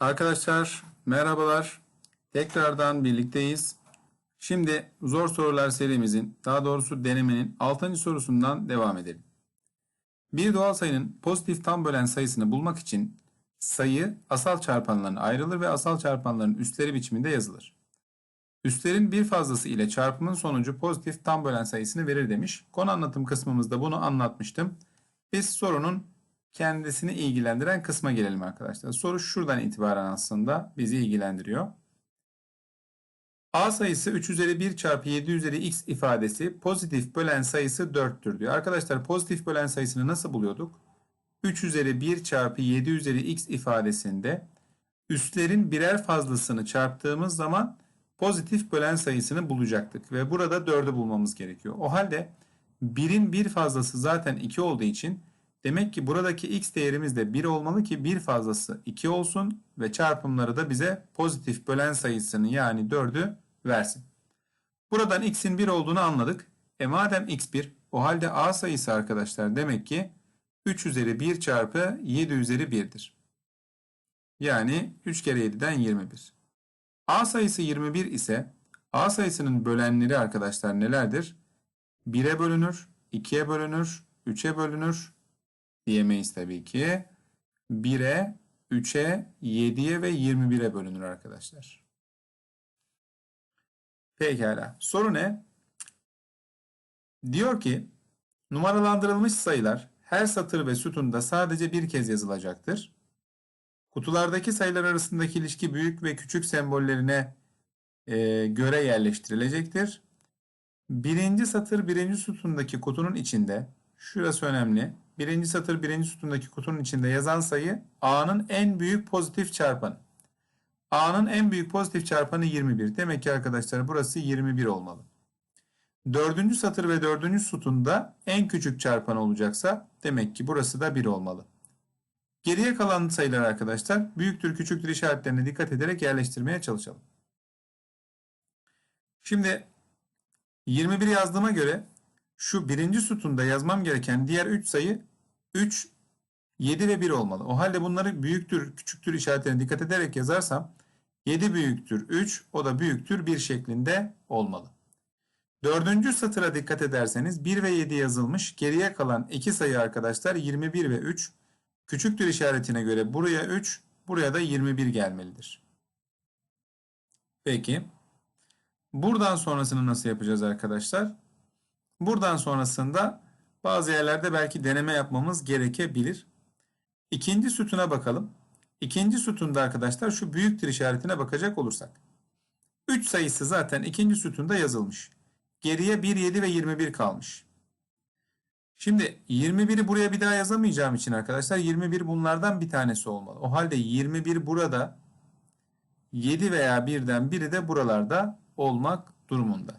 Arkadaşlar merhabalar. Tekrardan birlikteyiz. Şimdi zor sorular serimizin daha doğrusu denemenin 6. sorusundan devam edelim. Bir doğal sayının pozitif tam bölen sayısını bulmak için sayı asal çarpanlarına ayrılır ve asal çarpanların üstleri biçiminde yazılır. Üstlerin bir fazlası ile çarpımın sonucu pozitif tam bölen sayısını verir demiş. Konu anlatım kısmımızda bunu anlatmıştım. Biz sorunun kendisini ilgilendiren kısma gelelim arkadaşlar. Soru şuradan itibaren aslında bizi ilgilendiriyor. A sayısı 3 üzeri 1 çarpı 7 üzeri x ifadesi pozitif bölen sayısı 4'tür diyor. Arkadaşlar pozitif bölen sayısını nasıl buluyorduk? 3 üzeri 1 çarpı 7 üzeri x ifadesinde üstlerin birer fazlasını çarptığımız zaman pozitif bölen sayısını bulacaktık. Ve burada 4'ü bulmamız gerekiyor. O halde 1'in bir fazlası zaten 2 olduğu için demek ki buradaki x değerimiz de 1 olmalı ki bir fazlası 2 olsun ve çarpımları da bize pozitif bölen sayısını yani 4'ü versin. Buradan x'in 1 olduğunu anladık. E madem x 1 o halde a sayısı arkadaşlar demek ki 3 üzeri 1 çarpı 7 üzeri 1'dir. Yani 3 kere 7'den 21. A sayısı 21 ise A sayısının bölenleri arkadaşlar nelerdir? 1'e bölünür, 2'ye bölünür, 3'e bölünür diyemeyiz tabii ki. 1'e, 3'e, 7'ye ve 21'e bölünür arkadaşlar. Pekala. Soru ne? Diyor ki numaralandırılmış sayılar her satır ve sütunda sadece bir kez yazılacaktır. Kutulardaki sayılar arasındaki ilişki büyük ve küçük sembollerine e, göre yerleştirilecektir. Birinci satır birinci sütundaki kutunun içinde, şurası önemli, birinci satır birinci sütundaki kutunun içinde yazan sayı A'nın en büyük pozitif çarpanı. A'nın en büyük pozitif çarpanı 21. Demek ki arkadaşlar burası 21 olmalı. Dördüncü satır ve dördüncü sütunda en küçük çarpan olacaksa demek ki burası da 1 olmalı. Geriye kalan sayılar arkadaşlar büyüktür küçüktür işaretlerine dikkat ederek yerleştirmeye çalışalım. Şimdi 21 yazdığıma göre şu birinci sütunda yazmam gereken diğer 3 sayı 3, 7 ve 1 olmalı. O halde bunları büyüktür küçüktür işaretlerine dikkat ederek yazarsam 7 büyüktür 3 o da büyüktür 1 şeklinde olmalı. Dördüncü satıra dikkat ederseniz 1 ve 7 yazılmış. Geriye kalan 2 sayı arkadaşlar 21 ve 3. Küçüktür işaretine göre buraya 3, buraya da 21 gelmelidir. Peki. Buradan sonrasını nasıl yapacağız arkadaşlar? Buradan sonrasında bazı yerlerde belki deneme yapmamız gerekebilir. İkinci sütuna bakalım. İkinci sütunda arkadaşlar şu büyüktür işaretine bakacak olursak. 3 sayısı zaten ikinci sütunda yazılmış. Geriye 1, 7 ve 21 kalmış. Şimdi 21'i buraya bir daha yazamayacağım için arkadaşlar 21 bunlardan bir tanesi olmalı. O halde 21 burada 7 veya 1'den biri de buralarda olmak durumunda.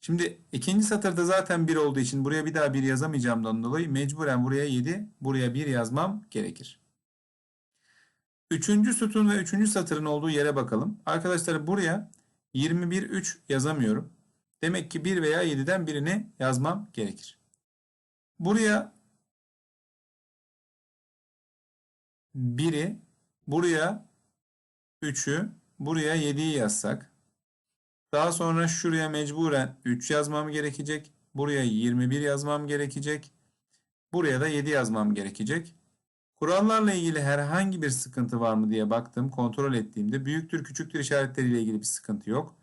Şimdi ikinci satırda zaten 1 olduğu için buraya bir daha 1 yazamayacağımdan dolayı mecburen buraya 7, buraya 1 yazmam gerekir. Üçüncü sütun ve üçüncü satırın olduğu yere bakalım. Arkadaşlar buraya 21, 3 yazamıyorum. Demek ki 1 veya 7'den birini yazmam gerekir. Buraya 1'i, buraya 3'ü, buraya 7'yi yazsak. Daha sonra şuraya mecburen 3 yazmam gerekecek. Buraya 21 yazmam gerekecek. Buraya da 7 yazmam gerekecek. Kurallarla ilgili herhangi bir sıkıntı var mı diye baktım, kontrol ettiğimde büyüktür küçüktür işaretleriyle ilgili bir sıkıntı yok.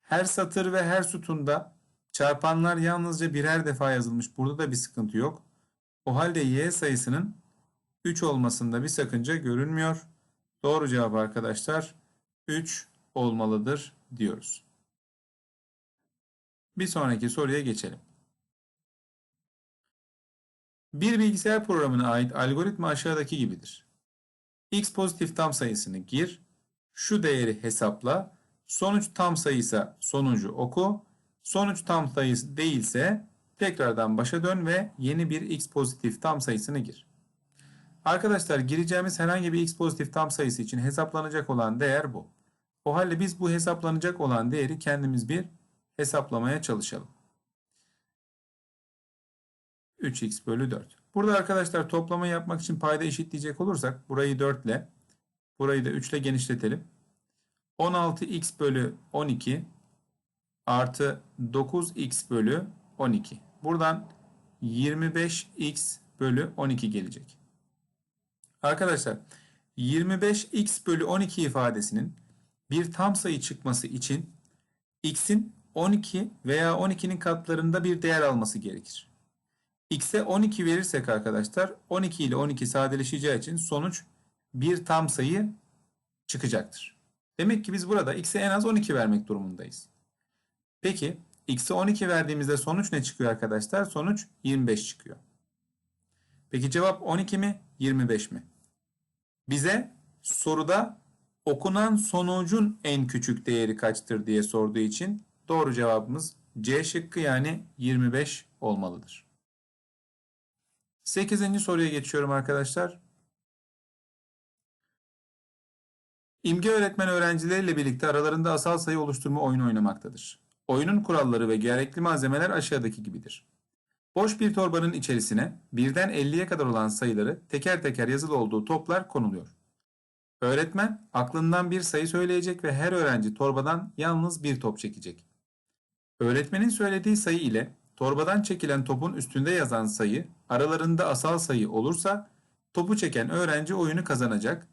Her satır ve her sütunda çarpanlar yalnızca birer defa yazılmış. Burada da bir sıkıntı yok. O halde y sayısının 3 olmasında bir sakınca görünmüyor. Doğru cevap arkadaşlar 3 olmalıdır diyoruz. Bir sonraki soruya geçelim. Bir bilgisayar programına ait algoritma aşağıdaki gibidir. X pozitif tam sayısını gir, şu değeri hesapla, sonuç tam sayıysa sonucu oku, sonuç tam sayısı değilse tekrardan başa dön ve yeni bir x pozitif tam sayısını gir. Arkadaşlar gireceğimiz herhangi bir x pozitif tam sayısı için hesaplanacak olan değer bu. O halde biz bu hesaplanacak olan değeri kendimiz bir hesaplamaya çalışalım. 3x bölü 4. Burada arkadaşlar toplama yapmak için payda eşitleyecek olursak burayı 4 ile Burayı da 3 ile genişletelim. 16x bölü 12 artı 9x bölü 12. Buradan 25x bölü 12 gelecek. Arkadaşlar 25x bölü 12 ifadesinin bir tam sayı çıkması için x'in 12 veya 12'nin katlarında bir değer alması gerekir. x'e 12 verirsek arkadaşlar 12 ile 12 sadeleşeceği için sonuç bir tam sayı çıkacaktır. Demek ki biz burada x'e en az 12 vermek durumundayız. Peki x'e 12 verdiğimizde sonuç ne çıkıyor arkadaşlar? Sonuç 25 çıkıyor. Peki cevap 12 mi 25 mi? Bize soruda okunan sonucun en küçük değeri kaçtır diye sorduğu için doğru cevabımız C şıkkı yani 25 olmalıdır. 8. soruya geçiyorum arkadaşlar. İmge öğretmen öğrencileriyle birlikte aralarında asal sayı oluşturma oyunu oynamaktadır. Oyunun kuralları ve gerekli malzemeler aşağıdaki gibidir. Boş bir torbanın içerisine birden 50'ye kadar olan sayıları teker teker yazılı olduğu toplar konuluyor. Öğretmen aklından bir sayı söyleyecek ve her öğrenci torbadan yalnız bir top çekecek. Öğretmenin söylediği sayı ile torbadan çekilen topun üstünde yazan sayı aralarında asal sayı olursa topu çeken öğrenci oyunu kazanacak.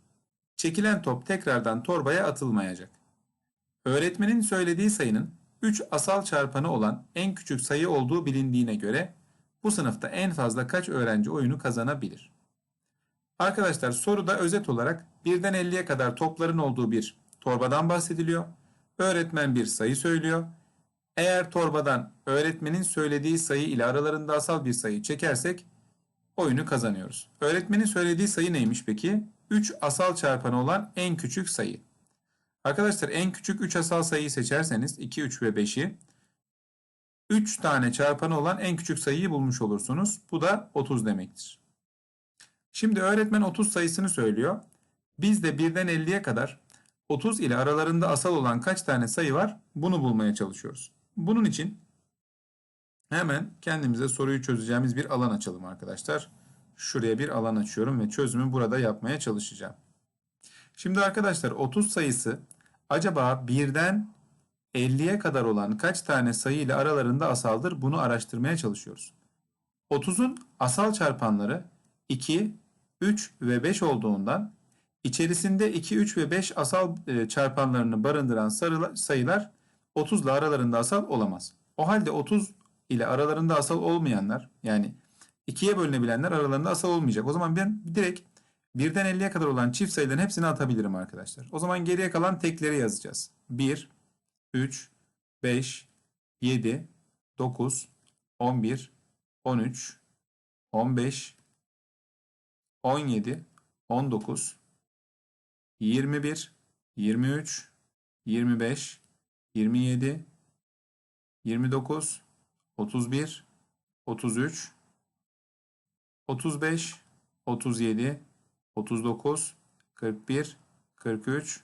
Çekilen top tekrardan torbaya atılmayacak. Öğretmenin söylediği sayının 3 asal çarpanı olan en küçük sayı olduğu bilindiğine göre bu sınıfta en fazla kaç öğrenci oyunu kazanabilir? Arkadaşlar soruda özet olarak birden 50'ye kadar topların olduğu bir torbadan bahsediliyor. Öğretmen bir sayı söylüyor. Eğer torbadan öğretmenin söylediği sayı ile aralarında asal bir sayı çekersek oyunu kazanıyoruz. Öğretmenin söylediği sayı neymiş peki? 3 asal çarpanı olan en küçük sayı. Arkadaşlar en küçük 3 asal sayıyı seçerseniz 2, 3 ve 5'i 3 tane çarpanı olan en küçük sayıyı bulmuş olursunuz. Bu da 30 demektir. Şimdi öğretmen 30 sayısını söylüyor. Biz de 1'den 50'ye kadar 30 ile aralarında asal olan kaç tane sayı var bunu bulmaya çalışıyoruz. Bunun için hemen kendimize soruyu çözeceğimiz bir alan açalım arkadaşlar. Şuraya bir alan açıyorum ve çözümü burada yapmaya çalışacağım. Şimdi arkadaşlar 30 sayısı acaba 1'den 50'ye kadar olan kaç tane sayı ile aralarında asaldır bunu araştırmaya çalışıyoruz. 30'un asal çarpanları 2, 3 ve 5 olduğundan içerisinde 2, 3 ve 5 asal e, çarpanlarını barındıran sayılar 30 ile aralarında asal olamaz. O halde 30 ile aralarında asal olmayanlar yani 2'ye bölünebilenler aralarında asal olmayacak. O zaman ben direkt 1'den 50'ye kadar olan çift sayıların hepsini atabilirim arkadaşlar. O zaman geriye kalan tekleri yazacağız. 1, 3, 5, 7, 9, 11, 13, 15, 17, 19, 21, 23, 25, 27, 29, 31, 33, 35, 37, 39, 41, 43,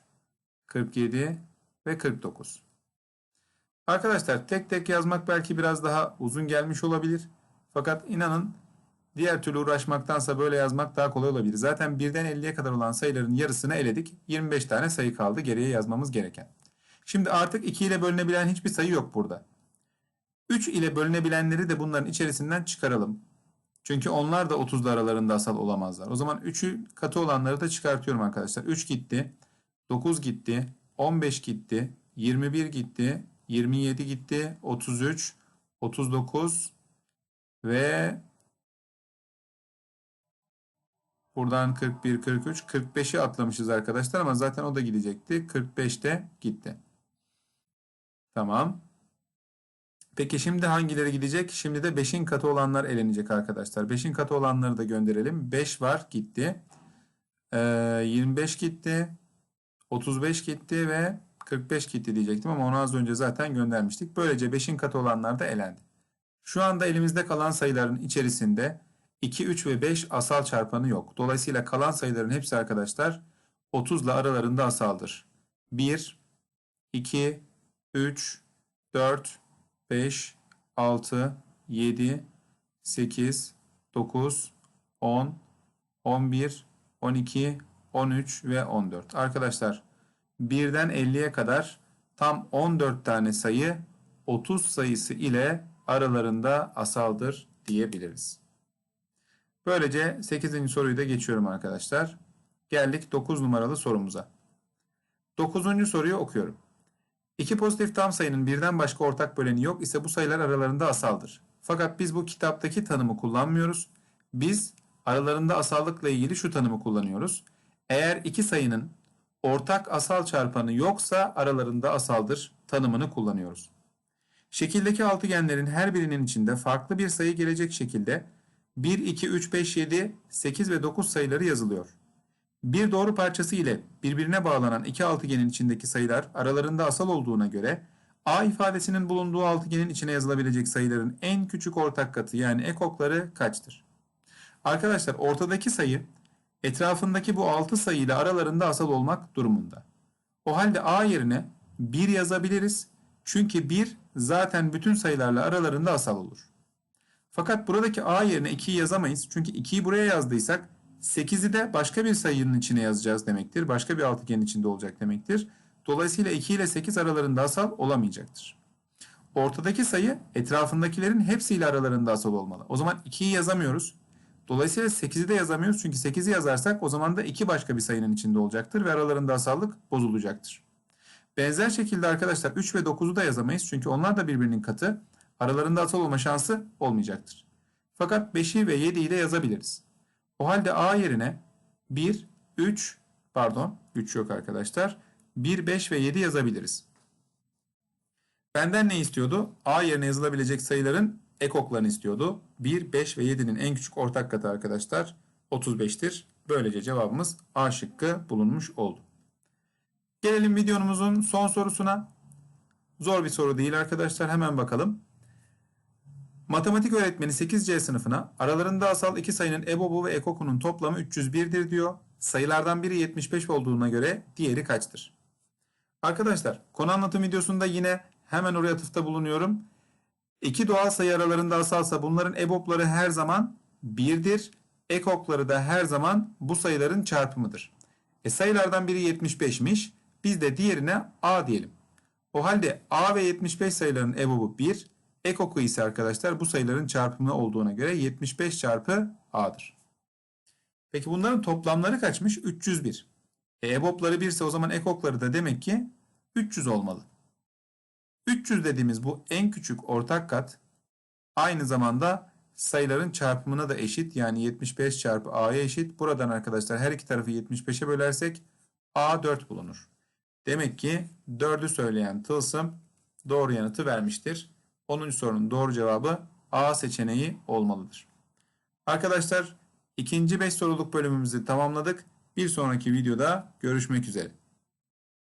47 ve 49. Arkadaşlar tek tek yazmak belki biraz daha uzun gelmiş olabilir. Fakat inanın diğer türlü uğraşmaktansa böyle yazmak daha kolay olabilir. Zaten 1'den 50'ye kadar olan sayıların yarısını eledik. 25 tane sayı kaldı geriye yazmamız gereken. Şimdi artık 2 ile bölünebilen hiçbir sayı yok burada. 3 ile bölünebilenleri de bunların içerisinden çıkaralım. Çünkü onlar da 30'lu aralarında asal olamazlar. O zaman 3'ü katı olanları da çıkartıyorum arkadaşlar. 3 gitti, 9 gitti, 15 gitti, 21 gitti, 27 gitti, 33, 39 ve buradan 41, 43, 45'i atlamışız arkadaşlar ama zaten o da gidecekti. 45 de gitti. Tamam. Peki şimdi hangileri gidecek? Şimdi de 5'in katı olanlar elenecek arkadaşlar. 5'in katı olanları da gönderelim. 5 var gitti. Ee, 25 gitti. 35 gitti ve 45 gitti diyecektim ama onu az önce zaten göndermiştik. Böylece 5'in katı olanlar da elendi. Şu anda elimizde kalan sayıların içerisinde 2, 3 ve 5 asal çarpanı yok. Dolayısıyla kalan sayıların hepsi arkadaşlar 30 ile aralarında asaldır. 1, 2, 3, 4, 5, 6, 7, 8, 9, 10, 11, 12, 13 ve 14. Arkadaşlar 1'den 50'ye kadar tam 14 tane sayı 30 sayısı ile aralarında asaldır diyebiliriz. Böylece 8. soruyu da geçiyorum arkadaşlar. Geldik 9 numaralı sorumuza. 9. soruyu okuyorum. İki pozitif tam sayının birden başka ortak böleni yok ise bu sayılar aralarında asaldır. Fakat biz bu kitaptaki tanımı kullanmıyoruz. Biz aralarında asallıkla ilgili şu tanımı kullanıyoruz. Eğer iki sayının ortak asal çarpanı yoksa aralarında asaldır tanımını kullanıyoruz. Şekildeki altıgenlerin her birinin içinde farklı bir sayı gelecek şekilde 1, 2, 3, 5, 7, 8 ve 9 sayıları yazılıyor. Bir doğru parçası ile birbirine bağlanan iki altıgenin içindeki sayılar aralarında asal olduğuna göre A ifadesinin bulunduğu altıgenin içine yazılabilecek sayıların en küçük ortak katı yani ekokları kaçtır? Arkadaşlar ortadaki sayı etrafındaki bu 6 sayı ile aralarında asal olmak durumunda. O halde A yerine 1 yazabiliriz. Çünkü 1 zaten bütün sayılarla aralarında asal olur. Fakat buradaki A yerine 2'yi yazamayız. Çünkü 2'yi buraya yazdıysak 8'i de başka bir sayının içine yazacağız demektir. Başka bir altıgenin içinde olacak demektir. Dolayısıyla 2 ile 8 aralarında asal olamayacaktır. Ortadaki sayı etrafındakilerin hepsiyle aralarında asal olmalı. O zaman 2'yi yazamıyoruz. Dolayısıyla 8'i de yazamıyoruz. Çünkü 8'i yazarsak o zaman da 2 başka bir sayının içinde olacaktır ve aralarında asallık bozulacaktır. Benzer şekilde arkadaşlar 3 ve 9'u da yazamayız. Çünkü onlar da birbirinin katı. Aralarında asal olma şansı olmayacaktır. Fakat 5'i ve 7'yi de yazabiliriz. O halde A yerine 1, 3, pardon 3 yok arkadaşlar. 1, 5 ve 7 yazabiliriz. Benden ne istiyordu? A yerine yazılabilecek sayıların ekoklarını istiyordu. 1, 5 ve 7'nin en küçük ortak katı arkadaşlar 35'tir. Böylece cevabımız A şıkkı bulunmuş oldu. Gelelim videomuzun son sorusuna. Zor bir soru değil arkadaşlar. Hemen bakalım. Matematik öğretmeni 8C sınıfına aralarında asal iki sayının EBOB'u ve EKOK'unun toplamı 301'dir diyor. Sayılardan biri 75 olduğuna göre diğeri kaçtır? Arkadaşlar konu anlatım videosunda yine hemen oraya atıfta bulunuyorum. İki doğal sayı aralarında asalsa bunların EBOB'ları her zaman 1'dir. EKOK'ları da her zaman bu sayıların çarpımıdır. E sayılardan biri 75'miş. Biz de diğerine A diyelim. O halde A ve 75 sayıların EBOB'u 1. Ekoku ise arkadaşlar bu sayıların çarpımı olduğuna göre 75 çarpı A'dır. Peki bunların toplamları kaçmış? 301. E, EBOB'ları 1 ise o zaman ekokları da demek ki 300 olmalı. 300 dediğimiz bu en küçük ortak kat aynı zamanda sayıların çarpımına da eşit. Yani 75 çarpı A'ya eşit. Buradan arkadaşlar her iki tarafı 75'e bölersek A 4 bulunur. Demek ki 4'ü söyleyen tılsım doğru yanıtı vermiştir. 10. sorunun doğru cevabı A seçeneği olmalıdır. Arkadaşlar ikinci 5 soruluk bölümümüzü tamamladık. Bir sonraki videoda görüşmek üzere.